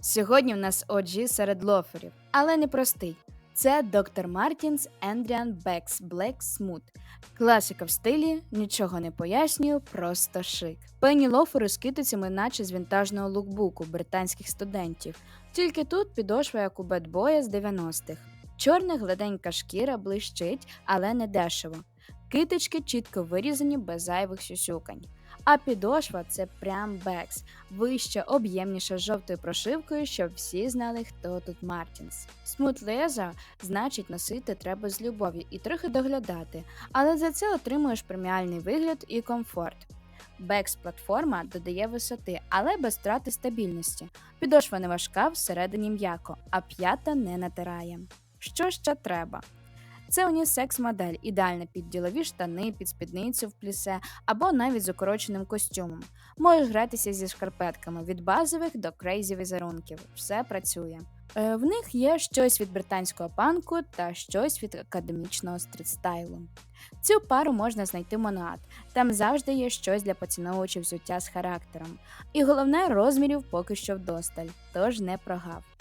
Сьогодні в нас OG серед лоферів, але не простий. Це Dr. Martens Andrian Becks Black Smooth. Класика в стилі, нічого не пояснюю, просто шик. Певні лофери з китицями, наче з вінтажного лукбуку британських студентів. Тільки тут підошва як у бедбоя з 90-х. Чорна гладенька шкіра блищить, але не дешево. Китички чітко вирізані без зайвих сюсюкань. А підошва це прям бекс, вища, об'ємніша з жовтою прошивкою, щоб всі знали, хто тут Мартінс. Смут леза значить носити треба з любов'ю і трохи доглядати, але за це отримуєш преміальний вигляд і комфорт. Бекс платформа додає висоти, але без втрати стабільності. Підошва не важка, всередині м'яко, а п'ята не натирає. Що ще треба? Це унісекс модель, ідеальна під ділові штани, під спідницю в плісе або навіть з укороченим костюмом. Можеш гратися зі шкарпетками від базових до крейзі візерунків. Все працює. Е, в них є щось від британського панку та щось від академічного стрітстайлу. Цю пару можна знайти в Монат. Там завжди є щось для поціновувачів взуття з характером. І головне розмірів поки що вдосталь, тож не прогав.